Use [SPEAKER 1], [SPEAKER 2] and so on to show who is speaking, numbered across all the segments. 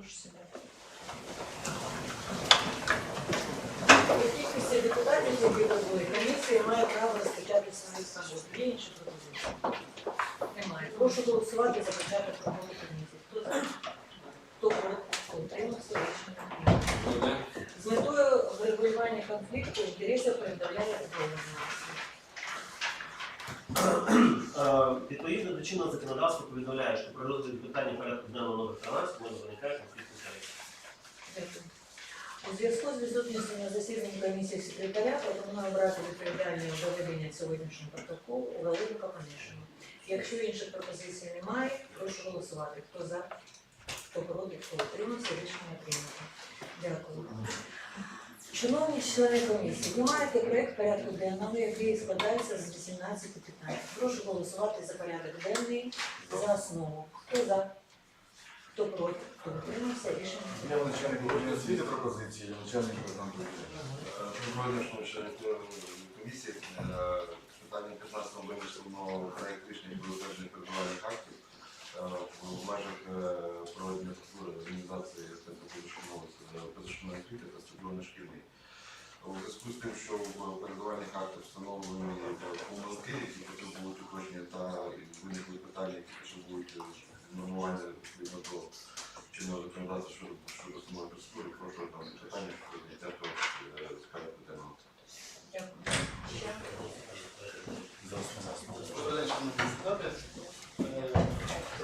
[SPEAKER 1] Прошу сідати.
[SPEAKER 2] Кількість депутатів, які були комісії, має право розпочати своїх інші пропозиції? Немає. Прошу голосувати за початок роботи комісії. Хто за? Хто проти? Хто утримався? Рішення прийнято. З метою врегулювання конфлікту інтересів повідомляє організації.
[SPEAKER 3] Е, Відповідно до чинного законодавства повідомляє, що при розгляді питання порядку денного номер 13 може виникає конфлікт інтересів.
[SPEAKER 2] У зв'язку з відсутністю на комісії секретаря пропоную брати відповідальність за ведення сьогоднішнього протоколу у Галину Капанишину. Якщо інших пропозицій немає, прошу голосувати. Хто за, хто проти, хто утримався, рішення прийнято. Дякую. Шановні члени комісії, ви маєте проєкт порядку денного, який складається з 18 питань. Прошу голосувати за порядок денний за основу. Хто за, хто проти, хто утримався, рішення.
[SPEAKER 4] Я начальник управління освіти пропозиції, я начальник комісії. Е, Питання 15 винесено проект рішення про затвердження передавальних актів е, в межах е, проведення процедури організації Центру позашкільної позашкільної освіти структурної. У зв'язку з тим, що в передавальних актах встановлені е, помилки, які потребують уточнення та виникли питання, які потребують е, нормування відповідно до чинного законодавства щодо, щодо самої процедури, прошу там питання про е, з порядку денного.
[SPEAKER 2] Дякую.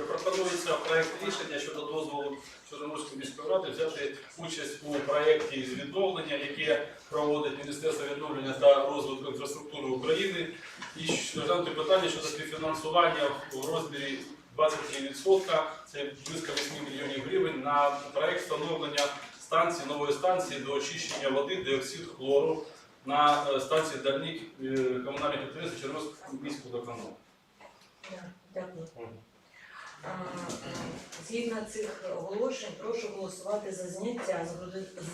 [SPEAKER 5] Пропонується проект рішення щодо дозволу Чорноморської міської ради взяти участь у проєкті з відновлення, яке проводить Міністерство відновлення та розвитку інфраструктури України, і розглянути питання щодо співфінансування в розмірі 23%, це близько 8 мільйонів гривень, на проєкт встановлення станції, нової станції до очищення води, диоксид хлору на е, станції дальніх е, комунальних підприємств Чорноморського міського.
[SPEAKER 2] Дякую. Згідно цих оголошень, прошу голосувати за зняття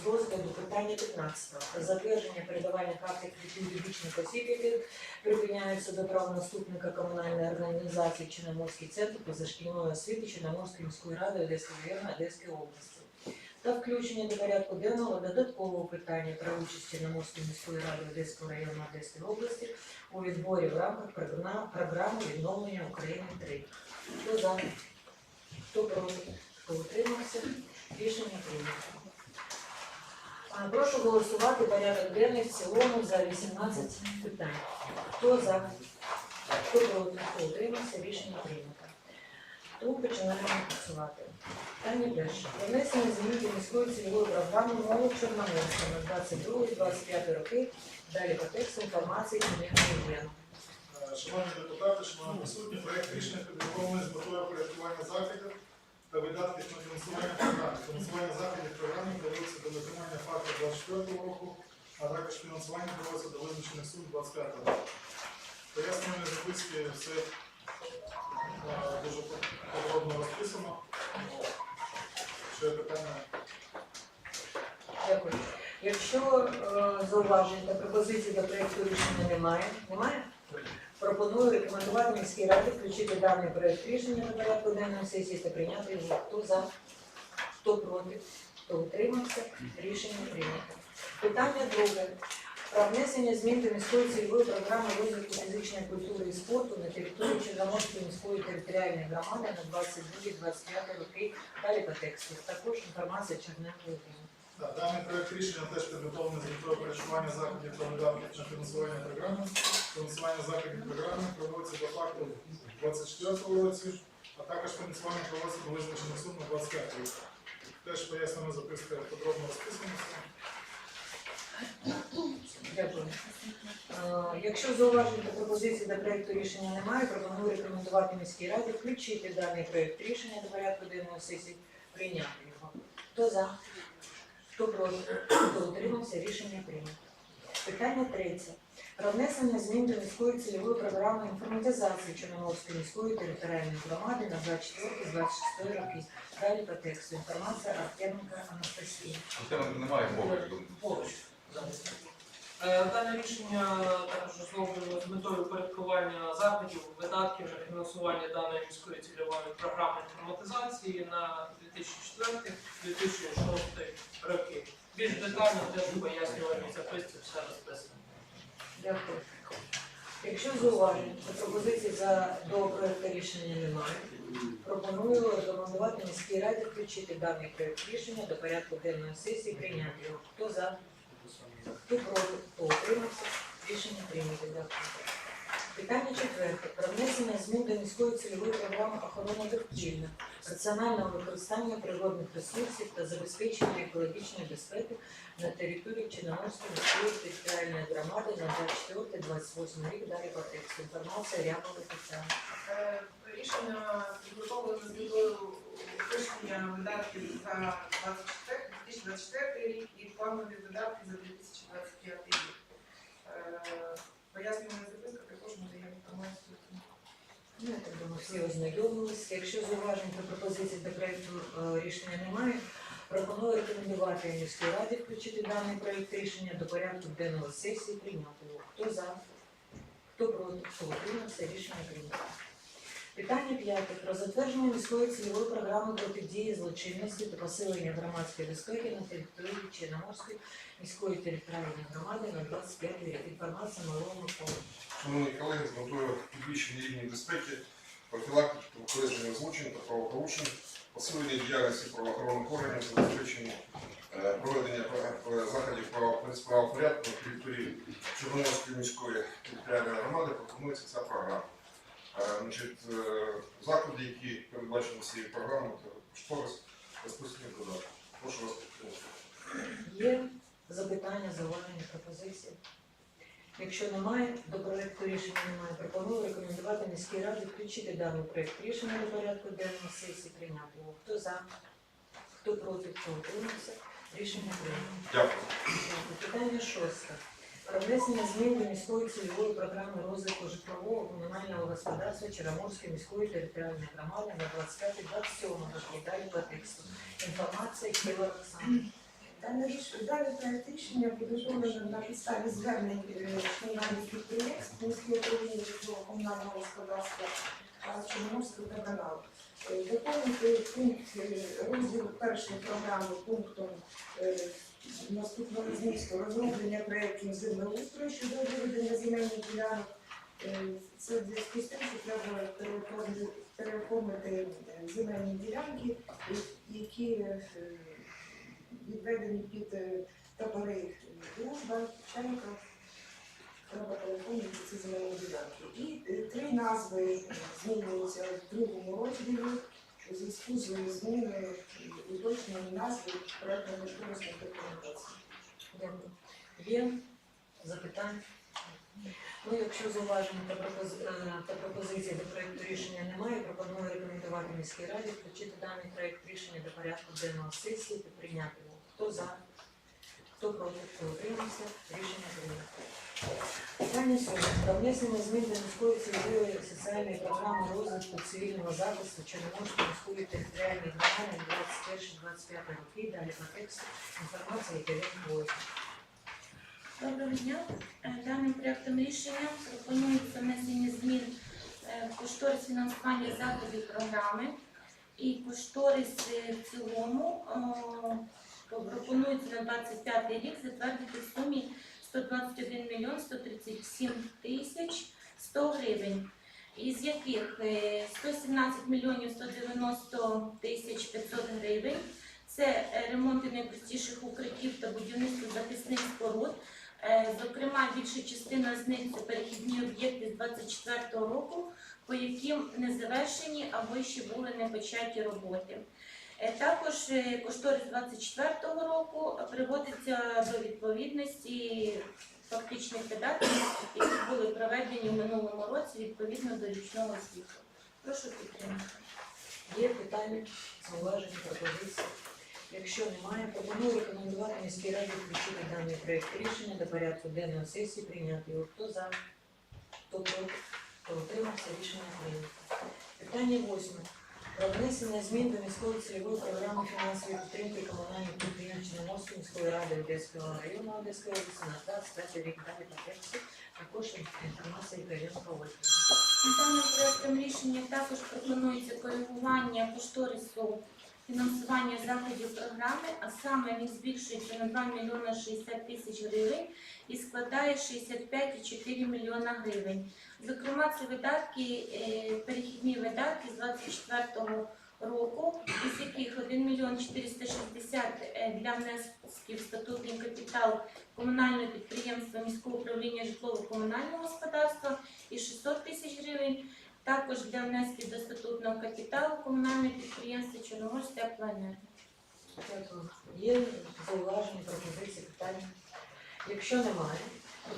[SPEAKER 2] з розгляду питання 15 про затвердження передавальних актів від юридичних осіб, які припиняються до права наступника комунальної організації Чорноморський центр позашкільної освіти Чорноморської міської ради Одеської району Одеської області. Та включення до порядку денного додаткового питання про участь Чорноморської міської ради Одеського району Одеської області у відборі в рамках програми відновлення України 3. Хто за? Хто проти? Хто утримався? Рішення прийнято. Прошу голосувати порядок денний в цілому за 18 питань. Хто за? Хто проти? Хто утримався? Рішення прийнято. Тому починаємо працювати. Питання перше. Внесення змін до міської цільової програми «Молодь Чорноморська» на 22-25 роки. Далі по тексту інформації Кремлівної Євгена.
[SPEAKER 6] Е, Шановні депутати, шановні присутні, проект рішення підготовлений з метою порядкування заходів та видатків на фінансування програми. Фінансування заходів програми проводиться до виконання факту 24 року, а також фінансування проводиться до визначених сум 25 року. Пояснювальні записки все е, дуже подробно розписано. Ще питання?
[SPEAKER 2] Дякую. Якщо е, зауважень та пропозицій до проєкту рішення немає, немає? Пропоную рекомендувати міській раді включити даний проєкт рішення до порядку денної сесії та прийняти його. Хто за, хто проти, хто утримався, рішення прийнято. Питання друге. Про внесення змін до міської цільової програми розвитку фізичної культури і спорту на території Чорноморської міської територіальної громади на 22-25 роки. Далі по тексту. Також інформація Черненко.
[SPEAKER 6] Так, Даний проект рішення теж підготовлений з метою порядкування заходів та видатків фінансування програми. Фінансування заходів програми проводиться до факту в 24 році, а також фінансування проводиться до визначених сум на 25 рік. Теж пояснена записка подробно розписана.
[SPEAKER 2] Дякую. Е, Якщо зауважень та пропозицій до проекту рішення немає, пропоную рекомендувати міській раді включити даний проект рішення до порядку денної сесії, прийняти його. Хто за? Хто проти? Хто утримався? Рішення прийнято. Питання третє. Про внесення змін до міської цільової програми інформатизації Чорноморської міської територіальної громади на 24-26 роки. Далі по тексту. Інформація Артеменка Анастасія.
[SPEAKER 4] Система немає погляду.
[SPEAKER 2] Поруч.
[SPEAKER 1] Е, Дане рішення також зроблено з метою порядкування заходів, видатків на фінансування даної міської цільової програми інформатизації на 2004-2006 роки. Більш детально теж у записці все розписано.
[SPEAKER 2] Дякую. Якщо зауважень та пропозицій за до рішення немає, пропоную рекомендувати міській раді включити даний проект рішення до порядку денної сесії, прийняти його. Хто за, хто проти, хто утримався, рішення прийнято. Дякую. Питання четверте. Про внесення змін до міської цільової програми охорони довкілля, раціонального використання природних ресурсів та забезпечення екологічної безпеки на території Чорноморської міської територіальної громади на 24-28 рік. Далі по тексту. Інформація Рябова Тетяна.
[SPEAKER 7] Е, Рішення підготовлено з метою уточнення видатків за 2024 рік і планові видатки за 2025 рік. Е, Пояснювальна записка також надає інформацію.
[SPEAKER 2] Ну, я так думаю, всі ознайомилися. Якщо зауважень та пропозицій до проекту е, рішення немає, пропоную рекомендувати міській раді включити даний проект рішення до порядку денного сесії прийняти його. Хто за, хто проти, хто утримався, рішення прийнято. Питання п'яте. Про затвердження міської цільової програми протидії злочинності та посилення громадської безпеки на території Чорноморської міської територіальної громади на 25 рік. Інформація фонду.
[SPEAKER 8] Шановні колеги, з метою підвищення рівня безпеки, профілактики попередження злочинів та правопорушень, посилення діяльності правоохоронних органів, забезпечення е, проведення е, заходів право- правопорядку на території Чорноморської міської територіальної громади пропонується ця програма. Е, заходи, які передбачені цією програмою, це кошторис безпосередньо податку. Прошу вас підтримати.
[SPEAKER 2] Є запитання, зауваження, пропозиції? Якщо немає, до проекту рішення немає, пропоную рекомендувати міській раді включити даний проект рішення до порядку денного сесії, прийняти його. Хто за, хто проти, хто утримався, рішення прийнято.
[SPEAKER 8] Дякую.
[SPEAKER 2] Питання шосте. Про внесення змін до міської цільової програми розвитку житлового комунального господарства Чорноморської міської територіальної громади на 25-27 роки. Далі по тексту. Інформація Києва Олександр.
[SPEAKER 9] Дане проект рішення підготовлено на підставі звернень е, комунальних підприємств міського управління комунального господарства Чорноморського терміналу. Е, Доповнити пункт е, розділу першої програми пунктом наступного змісту розроблення проєктів землеустрою щодо виведення земельних ділянок. Це в зв'язку з тим, що треба переоформити- земельні ділянки, які відведені під е, табори дружба, Шенка. Треба переповнити ці земельні ділянки. І е, три назви змінюються в другому розділі у зв'язку з зміною і уточненням назви проєктно-кошторисної документації.
[SPEAKER 2] Дякую. Є запитання? Ну, якщо зауважень та, пропози... е, та пропозицій до проекту рішення немає, пропоную рекомендувати міській раді включити даний проект рішення до порядку денного сесії та прийняти. Хто за? Хто проти? Хто утримався? Рішення прийнято. Питання сьоме. Про внесення змін до міської цільової соціальної програми розвитку цивільного захисту Чорноморської міської територіальної громади 21-25 роки. Далі по тексту інформація Ірина Бойко.
[SPEAKER 10] Доброго дня. Е, Даним проектом рішення пропонується внесення змін е, в кошторис фінансування заходів програми і кошторис е, в цілому пропонується на 25 рік затвердити в сумі 121 мільйон 137 тисяч 100 гривень, із яких е, 117 мільйонів 190 тисяч 500 гривень це е, ремонти найпростіших укриттів та будівництво захисних споруд. Е, Зокрема, більша частина з них це перехідні об'єкти з 24-го року, по яким не завершені або ще були не початі роботи. Е, Також е, кошторис 24-го року приводиться до відповідності фактичних видатків, які були проведені в минулому році відповідно до річного звіту. Прошу підтримати.
[SPEAKER 2] Є питання, зауваження, пропозиції? Якщо немає, пропоную рекомендувати міській раді включити даний проект рішення до порядку денної сесії, прийняти його. Хто за, хто проти, хто утримався, рішення прийнято. Питання восьме. Про внесення змін до міської цільової програми фінансової підтримки комунальних підприємств Чорноморської міської ради Одеського району Одеської області на 25 рік далі по тексту. Також інформація Ігоренко Ольги.
[SPEAKER 10] Даним проектом рішення також пропонується коригування кошторису фінансування заходів програми, а саме він збільшується на 2 мільйона 60 тисяч гривень і складає 65,4 мільйона гривень. Зокрема, це видатки, е, перехідні видатки з 24 року, із яких 1 мільйон 460 е, для внесків статутний капітал комунального підприємства міського управління житлово-комунального господарства і 600 тисяч гривень. Також для внесків до статутного капіталу комунальне підприємств, Чорноморська планета.
[SPEAKER 2] Дякую. Є зауваження, пропозиції, питання? Якщо немає,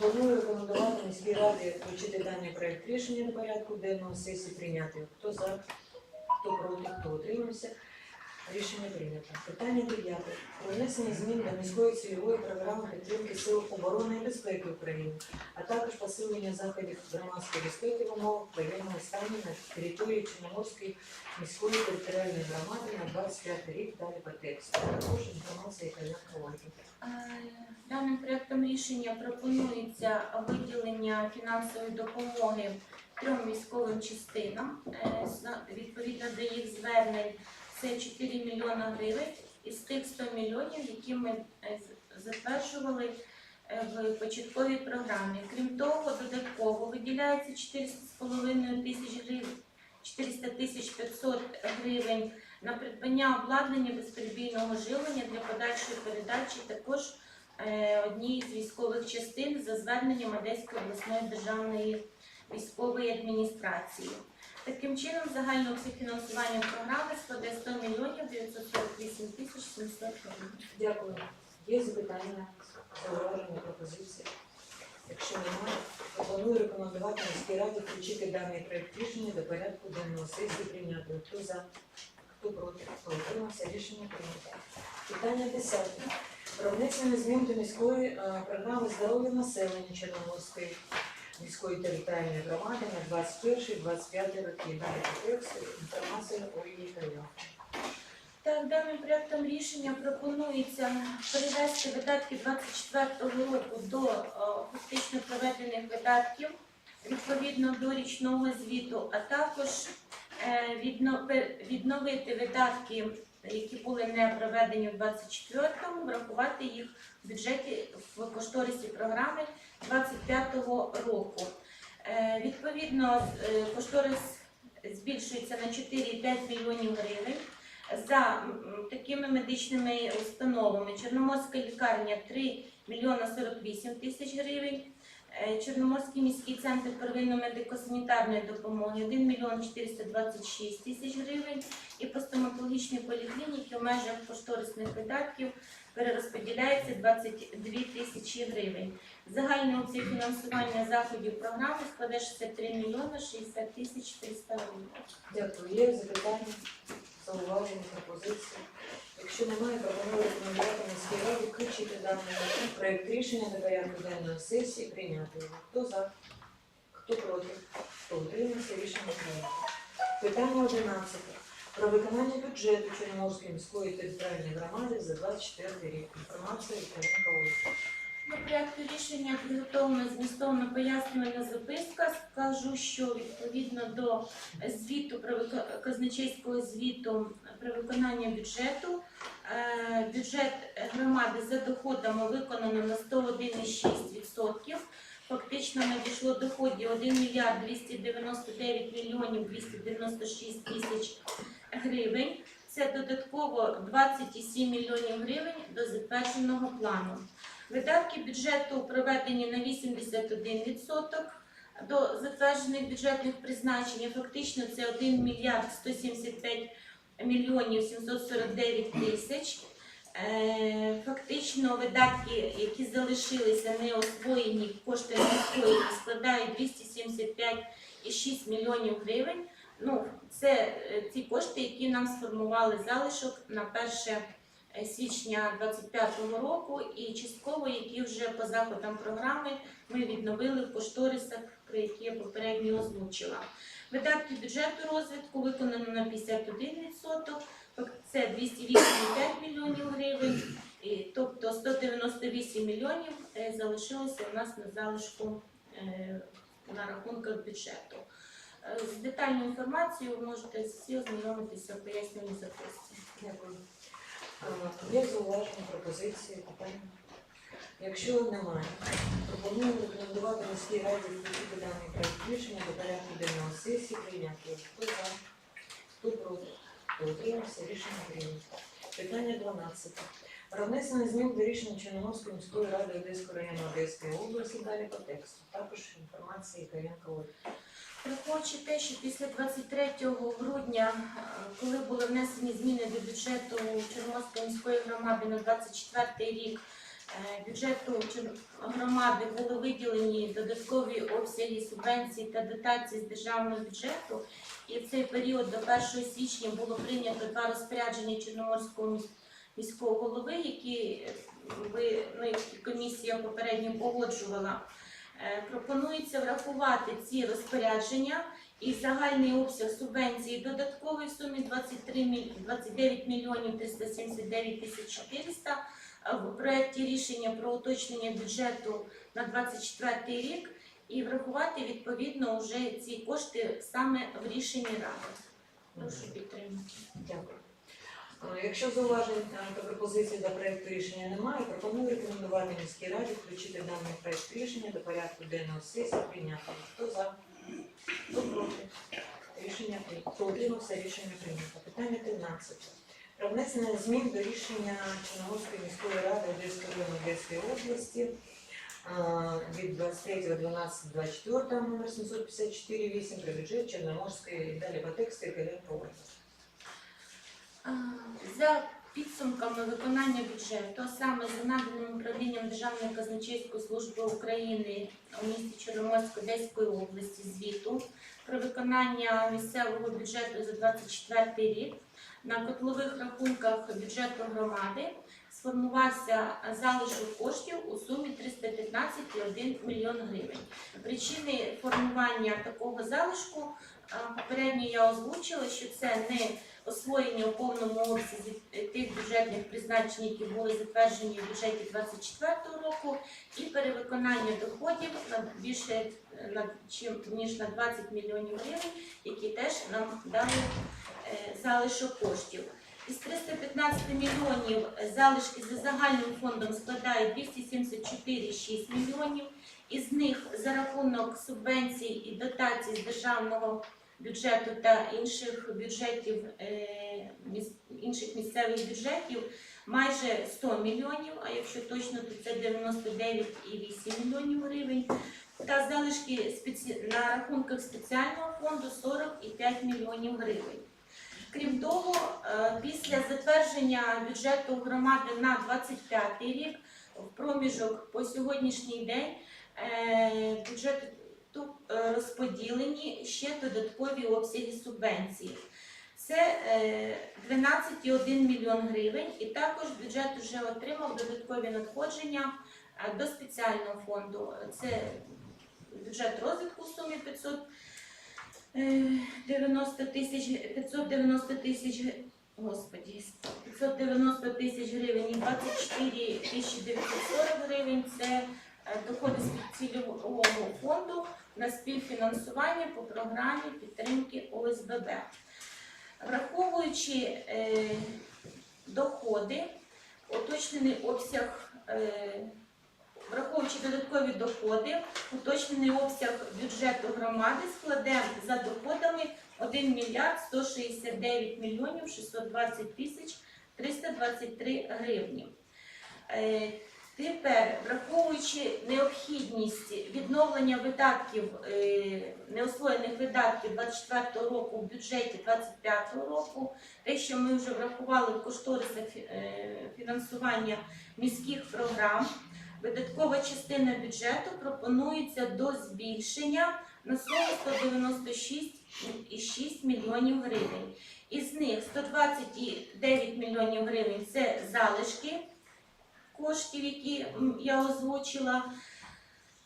[SPEAKER 2] пропоную рекомендувати міській раді включити даний проєкт рішення до порядку денного сесії прийняти. Хто за, хто проти, хто утримався. Рішення прийнято. Питання дев'яте. Про внесення змін до міської цільової програми підтримки сил оборони і безпеки України, а також посилення заходів громадської безпеки в умовах воєнного стану на території Чорноморської міської територіальної громади на 25 рік далі по тексту. Також інформація.
[SPEAKER 10] Е, Даним проектом рішення пропонується виділення фінансової допомоги трьом військовим частинам. Е, Відповідно до їх звернень це 4 мільйона гривень із тих 100 мільйонів, які ми е, затверджували е, в початковій програмі. Крім того, додатково виділяється 4,5 тисяч гривень, 400 тисяч 500 гривень на придбання обладнання безперебійного живлення для подальшої передачі також е, одній з військових частин за зверненням Одеської обласної державної військової адміністрації. Таким чином, загальне фінансування програми складе 100 мільйонів 948 тисяч 700 гривень.
[SPEAKER 2] Дякую. Є запитання, зауваження, пропозиції? Якщо немає, пропоную рекомендувати міській раді включити даний проект рішення до порядку денного сесії прийняти. Хто за, хто проти, хто утримався, рішення прийнято. Питання десяте. Про внесення змін до міської е, програми здоров'я населення Чорноморської міської територіальної громади на 21-25 роки. Далі по тексту інформація Ольги Кайо.
[SPEAKER 10] Так, даним проектом рішення пропонується перевести видатки 24 року до е, фактично проведених видатків відповідно до річного звіту, а також е, відновити видатки, які були не проведені в 24-му, врахувати їх в бюджеті в кошторисі програми 25-го року. Е, Відповідно, е, кошторис збільшується на 4,5 мільйонів гривень за такими медичними установами. Чорноморська лікарня 3 мільйона 48 тисяч гривень. Е, Чорноморський міський центр первинної медико-санітарної допомоги 1 мільйон 426 тисяч гривень. І по стоматологічній поліклініці в межах кошторисних видатків перерозподіляється 22 тисячі гривень. Загальний обсяг фінансування заходів програми складе 63 мільйона 60 тисяч 300 гривень.
[SPEAKER 2] Дякую. Є запитання, зауваження, пропозиції? Якщо немає, пропоную рекомендувати міській раді включити даний проект рішення до порядку денної сесії, прийняти його. Хто за? Хто проти? Хто утримався? Рішення прийнято. Питання 11. Про виконання бюджету Чорноморської міської територіальної громади за 24 рік. Інформація від Ольга.
[SPEAKER 10] До проекту рішення підготовлена змістовно пояснювальна записка. Скажу, що відповідно до звіту про казначейського звіту про виконання бюджету, е, бюджет громади за доходами виконано на 101,6%. Фактично надійшло доходів 1 мільярд 299 мільйонів 296 тисяч гривень. Це додатково 27 мільйонів гривень до затвердженого плану. Видатки бюджету проведені на 81% до затверджених бюджетних призначень. Фактично це 1 мільярд 175 мільйонів 749 тисяч. Е, Фактично видатки, які залишилися не освоєні кошти міської, складають 275,6 мільйонів гривень. Ну, це е, ті кошти, які нам сформували залишок на перше е, січня 2025 року і частково, які вже по заходам програми ми відновили в кошторисах, про які я попередньо озвучила. Видатки бюджету розвитку виконано на 51%, це 208,5 мільйонів гривень, тобто 98 мільйонів е, залишилося у нас на залишку е, на рахунках бюджету. Е, З детальною інформацією ви можете всі ознайомитися в пояснювальній записці.
[SPEAKER 2] Дякую. Є зауваження, пропозиції, питання? Якщо немає, пропоную рекомендувати міській раді включити даний проект рішення до порядку денного сесії прийняти. Хто за? Хто проти? Хто утримався? Рішення прийнято. Питання 12. Про внесення змін до рішення Чорноморської міської ради Одеського району Одеської області. Далі по тексту. Також інформація Ікаренко Ольга.
[SPEAKER 10] Враховуючи те, що після 23 грудня, е, коли були внесені зміни до бюджету Чорноморської міської громади на 24 рік, е, бюджету громади були виділені додаткові обсяги субвенцій та дотацій з державного бюджету. І в цей період до 1 січня було прийнято два розпорядження Чорноморського міського голови, які ви, ну, комісія попередньо погоджувала. Е, Пропонується врахувати ці розпорядження і загальний обсяг субвенції додаткової сумі 23 міль- 29 мільйонів 379 тисяч 400 в проєкті рішення про уточнення бюджету на 24 рік і врахувати відповідно вже ці кошти саме в рішенні ради. Прошу підтримати.
[SPEAKER 2] Дякую. А, Якщо зауважень та пропозицій до проекту рішення немає, пропоную рекомендувати міській раді включити даний проект рішення до порядку денного сесії прийняти. Хто за? Хто проти? Рішення. Хто утримався? Рішення прийнято. Питання 13. Про внесення змін до рішення Чорноморської міської ради Одеського району Одеської області від 23.12.24 номер 754.8 про бюджет Чорноморської і далі по тексту і Ольга.
[SPEAKER 10] А, За підсумками виконання бюджету, а саме за наданим управлінням Державної казначейської служби України у місті Чорноморськ Одеської області звіту про виконання місцевого бюджету за 24 рік на котлових рахунках бюджету громади сформувався залишок коштів у сумі 315,1 мільйон гривень. Причини формування такого залишку попередньо я озвучила, що це не освоєння у повному обсязі тих бюджетних призначень, які були затверджені в бюджеті 2024 року, і перевиконання доходів на більше на чим ніж на 20 мільйонів гривень, які теж нам дали е, залишок коштів. Із 315 мільйонів е, залишки за загальним фондом складають 274,6 мільйонів. Із них за рахунок субвенцій і дотацій з державного бюджету та інших бюджетів е, інших місцевих бюджетів майже 100 мільйонів, а якщо точно, то це 99,8 мільйонів гривень. Та залишки на рахунках спеціального фонду 40,5 мільйонів гривень. Крім того, е, після затвердження бюджету громади на 25 рік в проміжок по сьогоднішній день е, бюджет Тут е, розподілені ще додаткові обсяги субвенції. Це е, 12,1 мільйон гривень, і також бюджет вже отримав додаткові надходження е, до спеціального фонду. Це бюджет розвитку в сумі 590 тисяч 590 тисяч Господі, 590 тисяч гривень і 24 тисячі 940 гривень. Це е, доходи з цільового фонду на співфінансування по програмі підтримки ОСББ. Враховуючи е, доходи, уточнений обсяг, е, враховуючи додаткові доходи, уточнений обсяг бюджету громади складе за доходами 1 мільярд 169 мільйонів 620 тисяч 323 гривні. Тепер, враховуючи необхідність відновлення видатків, е, неосвоєних видатків 24 року в бюджеті 25 року, те, що ми вже врахували в кошторисах е, фінансування міських програм, видаткова частина бюджету пропонується до збільшення на суму 196,6 мільйонів гривень. Із них 129 мільйонів гривень це залишки коштів, які я озвучила.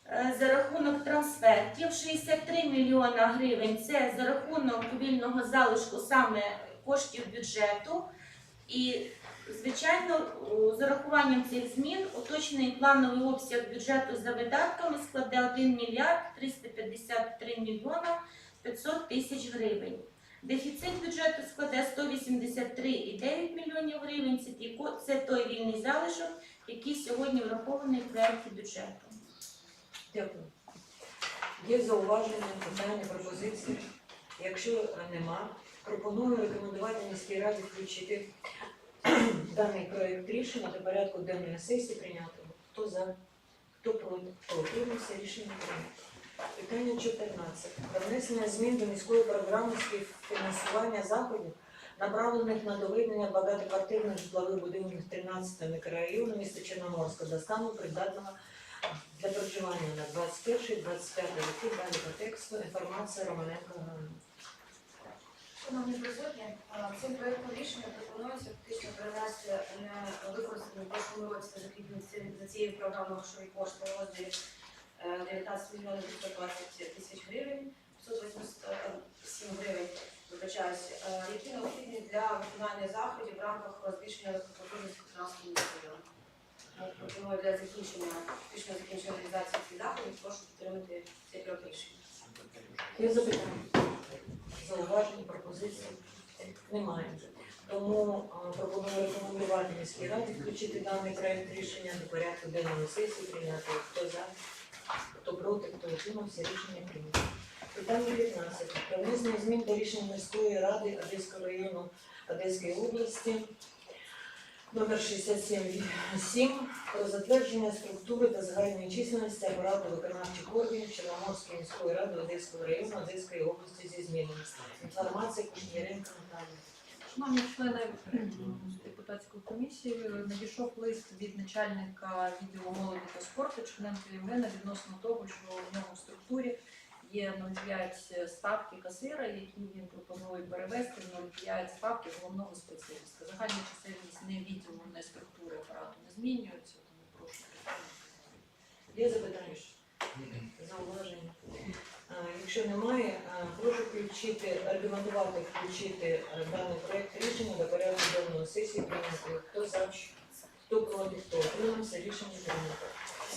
[SPEAKER 10] Е, За рахунок трансфертів 63 мільйона гривень це за рахунок вільного залишку саме коштів бюджету. І Звичайно, з урахуванням цих змін уточнений плановий обсяг бюджету за видатками складе 1 мільярд 353 мільйона 500 тисяч гривень. Дефіцит бюджету складе 183,9 мільйонів гривень. Це той вільний залишок, який сьогодні врахований в проєкті бюджету.
[SPEAKER 2] Дякую. Є зауваження, питання, пропозиції? Якщо нема, пропоную рекомендувати міській раді включити даний проект рішення до порядку денної сесії прийняти. Хто за, хто проти, хто утримався, рішення прийнято. Питання 14. Про внесення змін до міської програми співфінансування заходів, направлених на доведення багатоквартирних житлових будинків 13 мікрорайону міста Чорноморська до стану придатного для проживання на 21-25 роки. Далі по тексту інформація Романенко Ганна.
[SPEAKER 11] Шановні присутні, цим проектом рішення пропонується фактично перенести не використані в прошлому році за цією програмою грошові кошти е, 19 мільйонів 120 тисяч гривень, 587 гривень, вибачаюсь, е, які необхідні для виконання заходів в рамках збільшення електропотужності транспортного району. Для закінчення, успішного закінчення реалізації заходів, прошу підтримати цей проект рішення.
[SPEAKER 2] Є запитання? Зауважень, пропозицій? Немає. Тому пропоную рекомендувати міській раді включити даний проект рішення до порядку денної сесії, прийняти. Хто за, хто проти, хто утримався, рішення прийнято. Питання 15. Про внесення змін до рішення міської ради Одеського району Одеської області номер 67 про затвердження структури та загальної чисельності апарату виконавчих органів Чорноморської міської ради Одеського району Одеської області зі змінами. Інформація Кушніренко Наталія.
[SPEAKER 12] Шановні члени депутатської комісії, надійшов лист від начальника відділу молоді та спорту Черненка Євгена відносно того, що в нього в структурі є 0,5 ставки касира, які він пропонує перевести в 0,5 ставки головного спеціаліста. Загальна чисельність не відділу, не структури апарату не змінюється, тому прошу підтримати.
[SPEAKER 2] Є запитання? Зауваження? Якщо немає, прошу включити, рекомендувати включити е, даний проект рішення до порядку денної сесії прийняти. Хто за, хто проти, хто утримався, рішення прийнято.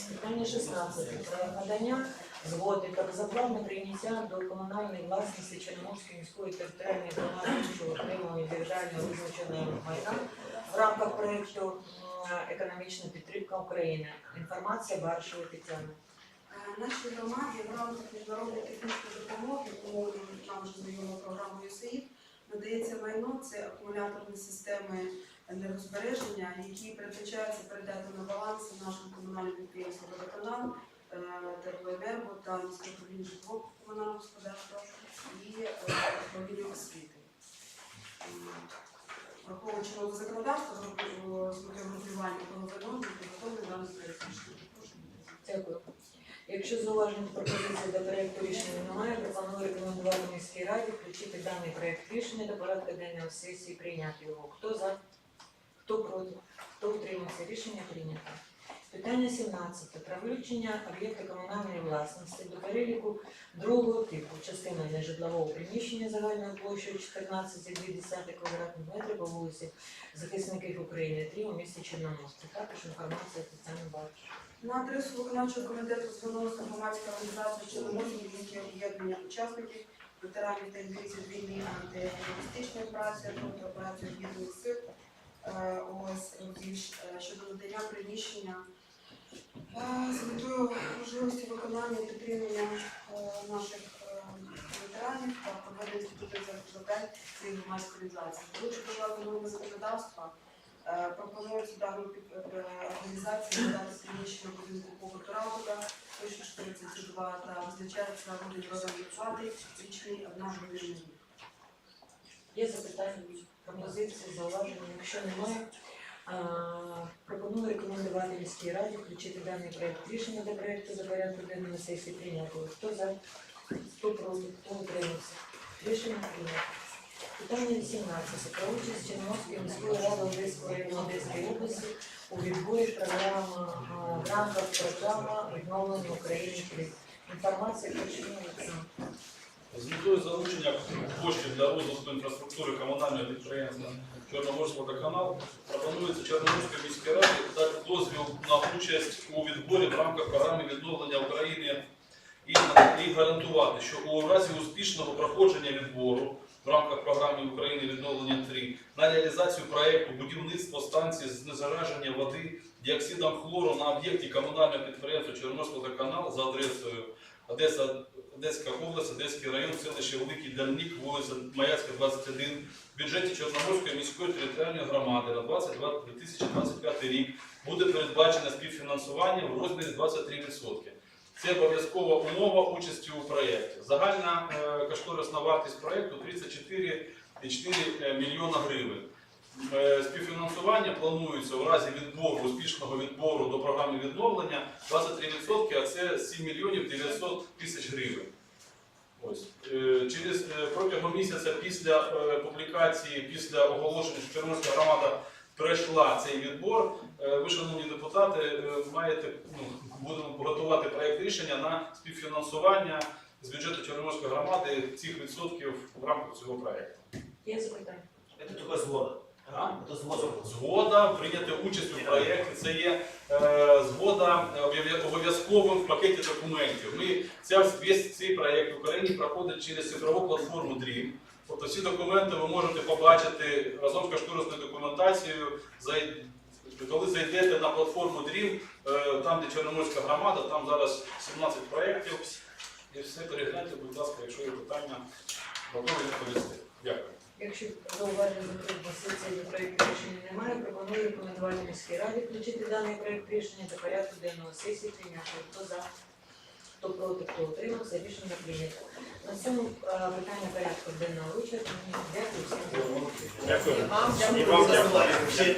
[SPEAKER 2] Питання 16. Про надання згоди та безоплатне прийняття до комунальної власності Чорноморської міської територіальної громади іншого окремого індивідуально визначеного майна в рамках проєкту економічна підтримка України. Інформація Баршева Тетяна.
[SPEAKER 7] Е, Нашій громаді в рамках міжнародної технічної допомоги, тому нам вже знайома програма USAID, надається майно, це акумуляторні системи енергозбереження, які передбачаються передати на баланс нашим комунальним підприємствам «Водоканал», е, теплоенерго та міське управління житлового комунального господарства і е, управління освіти. М, Враховуючи нове законодавство з метою підготовлений даний проект рішення. Прошу підтримати.
[SPEAKER 2] Дякую. Якщо зауважень пропозиції до проекту рішення немає, пропоную рекомендувати міській раді включити даний проект рішення до порядку денної сесії, прийняти його. Хто за, хто проти, хто утримався, рішення прийнято. Питання 17. Про включення об'єкта комунальної власності до переліку другого типу частина нежитлового приміщення загальною площею 14,2 квадратних метрів по вулиці Захисників України 3 у місті Чорноморськ. Також інформація Тетяни Барч.
[SPEAKER 7] На адресу виконавчого комітету звернулася громадська організація Чорноморський які об'єднання учасників, ветеранів та інвалідів війни антитерористичної операції, проти операції об'єднаних сил е, ОС е, щодо надання приміщення е, з метою можливості виконання і підтримання наших ветеранів та проведення інституту завдань цієї громадської організації. Вручу до нового законодавства Пропонується дану під- е, організації надати приміщення будинку побуту Радуга, точно 42 та визначається рівень розміру плати річний одна гривня.
[SPEAKER 2] Є запитання, пропозиції, зауваження? Якщо немає, пропоную рекомендувати міській раді включити даний проект рішення до проекту за порядку денної сесії прийняти. Хто за, хто проти, хто утримався? Рішення прийнято. Питання 18. Про участь Одеського району області у відборі програми а, в рамках програми відновлення України 3. Інформація про.
[SPEAKER 5] З метою залучення коштів для розвитку інфраструктури комунального підприємства Чорноморський водоканал пропонується Чорноморській міській раді дати дозвіл на участь у відборі в рамках програми відновлення України і гарантувати, що у разі успішного проходження відбору в рамках програми України відновлення 3 на реалізацію проєкту будівництво станції з знезараження води діоксидом хлору на об'єкті комунального підприємства Чорноморський водоканал за адресою Одеса, Одеська область, Одеський район, селище Великий Дальник, вулиця Маяцька, 21, в бюджеті Чорноморської міської територіальної громади на 22 2025 рік буде передбачено співфінансування в розмірі 23%. Це обов'язкова умова участі у проєкті. Загальна е, кошторисна вартість проєкту 34,4 мільйона гривень. Е, Співфінансування планується у разі відбору, успішного відбору до програми відновлення 23%, а це 7 мільйонів 900 тисяч гривень. Ось. Е, Через е, протягом місяця після е, публікації, після оголошення, що Чорноморська громада пройшла цей відбор, е, ви, шановні депутати, е, маєте, ну, будемо готувати проєкт рішення на співфінансування з бюджету Чорноморської громади цих відсотків в рамках цього проєкту.
[SPEAKER 2] Є запитання?
[SPEAKER 3] Це тільки згода.
[SPEAKER 5] А?
[SPEAKER 3] Це згода.
[SPEAKER 5] Згода прийняти участь у проєкті. Це є е, згода обов'язковим в пакеті документів. Ми ця весь цей проєкт в Україні проходить через цифрову платформу DREAM. Тобто всі документи ви можете побачити разом з кошторисною документацією. Зай- Коли зайдете на платформу DREAM, е, там де Чорноморська громада, там зараз 17 проєктів. І все перегляньте, будь ласка, якщо є питання, готові відповісти. Дякую.
[SPEAKER 2] Якщо зауважень до трьох до проєкту рішення немає, пропоную рекомендувати міській раді включити даний проєкт рішення до порядку денного сесії прийняти. Хто за, хто проти, хто утримався, рішення прийнято. На цьому е, питання порядку денного вичерпані. Дякую всім.
[SPEAKER 5] Дякую.
[SPEAKER 2] І вам дякую за
[SPEAKER 3] дякую.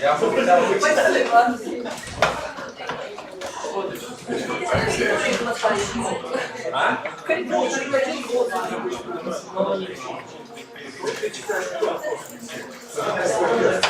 [SPEAKER 4] Я
[SPEAKER 2] увагу.